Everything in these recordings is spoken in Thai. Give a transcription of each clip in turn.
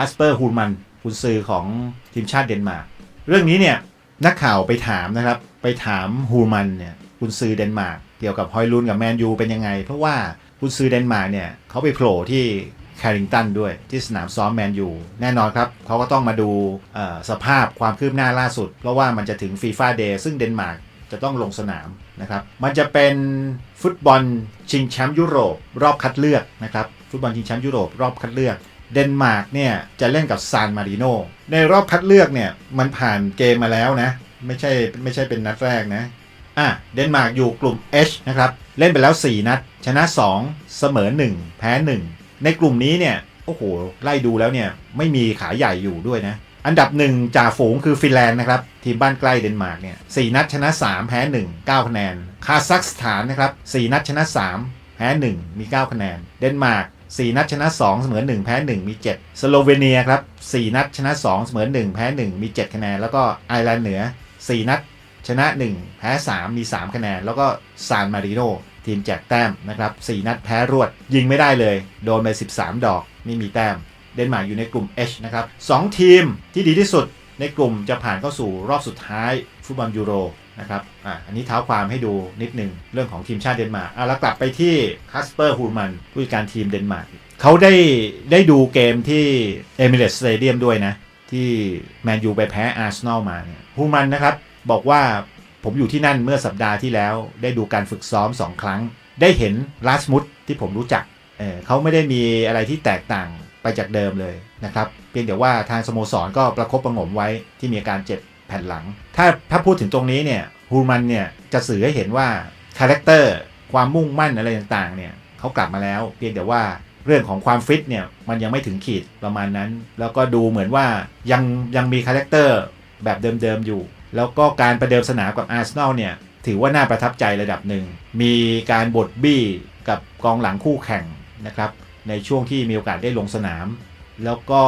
คาสเปอร์ฮูลมันกุนซือของทีมชาติเดนมาร์กเรื่องนี้เนี่ยนักข่าวไปถามนะครับ ไปถามฮูลมันเนี่ยกุนซือเดนมาร์กเกี่ยวกับฮอยลุนกับแมนยูเป็นยังไง เพราะว่ากุนซือเดนมาร์กเนี่ยเขาไปโผล่ที่แคริงตันด้วยที่สนามซ้อมแมนยูแน่นอนครับเขาก็ต้องมาดูสภาพความคืบหน้าล่าสุด เพราะว่ามันจะถึงฟีฟ่าเดย์ซึ่งเดนมาร์กจะต้องลงสนามนะครับ มันจะเป็นฟุตบอลชิงแชมป์ยุโรป รอบคัดเลือกนะครับ ฟุตบอลชิงแชมป์ยุโรป รอบคัดเลือก เดนมาร์กเนี่ยจะเล่นกับซานมาริโนในรอบคัดเลือกเนี่ยมันผ่านเกมมาแล้วนะ ไม่ใช่ไม่ใช่เป็นนัดแรกนะอะเดนมาร์กอยู่กลุ่ม H นะครับเล่นไปแล้ว 4 นัด ชนะ 2 เสมอ 1 แพ้ 1 ในกลุ่มนี้เนี่ยโอ้โหไล่ดูแล้วเนี่ยไม่มีขาใหญ่อยู่ด้วยนะ อันดับหนึ่งจ่าฝูงคือฟินแลนด์นะครับ ทีมบ้านใกล้เดนมาร์กเนี่ยสนัดชนะ 3 แพ้ 1 9คะแนน คาซัคสถานนะครับ 4 นัดชนะ 3 แพ้ 1 มี 9 คะแนน เดนมาร์ก 4 นัดชนะ 2 เสมอ 1 แพ้ 1 มี 7 สโลเวเนียครับ 4 นัดชนะ 2 เสมอ 1 แพ้ 1 มี 7 คะแนน แล้วก็ไอร์แลนด์เหนือ 4 นัดชนะ 1 แพ้ 3 มี 3 คะแนน แล้วก็ซานมาริโนทีมแจกแต้มนะครับ 4 นัดแพ้รวด ยิงไม่ได้เลย โดนไป 13 ดอกไม่มีแต้ม เดนมาร์กอยู่ในกลุ่ม H นะครับ 2 ทีมที่ดีที่สุดในกลุ่มจะผ่านเข้าสู่รอบสุดท้ายฟุตบอลยูโร นะครับอะอันนี้เท้าความให้ดูนิดหนึ่งเรื่องของทีมชาติเดนมาร์กอะแล้วกลับไปที่คัสเปอร์ฮูมันผู้จัดการทีมเดนมาร์กเขาได้ได้ดูเกมที่เอมิเรตสเตเดียมด้วยนะ ที่แมนยูไปแพ้อาร์เซนอลมาเนี่ยฮูมันนะครับบอกว่าผมอยู่ที่นั่นเมื่อสัปดาห์ที่แล้ว ได้ดูการฝึกซ้อม 2 ครั้ง ได้เห็นลาสมุดที่ผมรู้จักเออเขาไม่ได้มีอะไรที่แตกต่างไปจากเดิมเลยนะครับ เพียงแต่ว่าทางสโมสรก็ประคบประงมไว้ที่มีอาการเจ็บ แผ่นหลัง ถ้าถ้าพูดถึงตรงนี้เนี่ยฮูลมันเนี่ยจะสื่อให้เห็นว่าคาแรคเตอร์ความมุ่งมั่นอะไรต่างๆเนี่ยเขากลับมาแล้ว เพียงแต่ว่าเรื่องของความฟิตเนี่ยมันยังไม่ถึงขีดประมาณนั้น แล้วก็ดูเหมือนว่ายังยังมีคาแรคเตอร์แบบเดิมๆอยู่ แล้วก็การประเดิมสนามกับอาร์เซนอลเนี่ยถือว่าน่าประทับใจระดับหนึ่ง มีการบดบี้กับกองหลังคู่แข่งนะครับในช่วงที่มีโอกาสได้ลงสนาม แล้วก็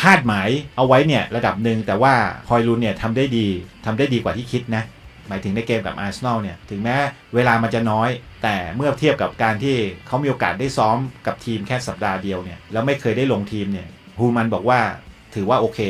คาดหมายเอาไว้เนี่ยระดับหนึ่งแต่ว่าคอยลุนเนี่ยทำได้ดีทำได้ดีกว่าที่คิดนะหมายถึงในเกมกับอาร์เซนอลเนี่ยถึงแม้เวลามันจะน้อย แต่เมื่อเทียบกับการที่เขามีโอกาสได้ซ้อมกับทีมแค่สัปดาห์เดียวเนี่ยแล้วไม่เคยได้ลงทีมเนี่ยฮูมันบอกว่าถือว่าโอเค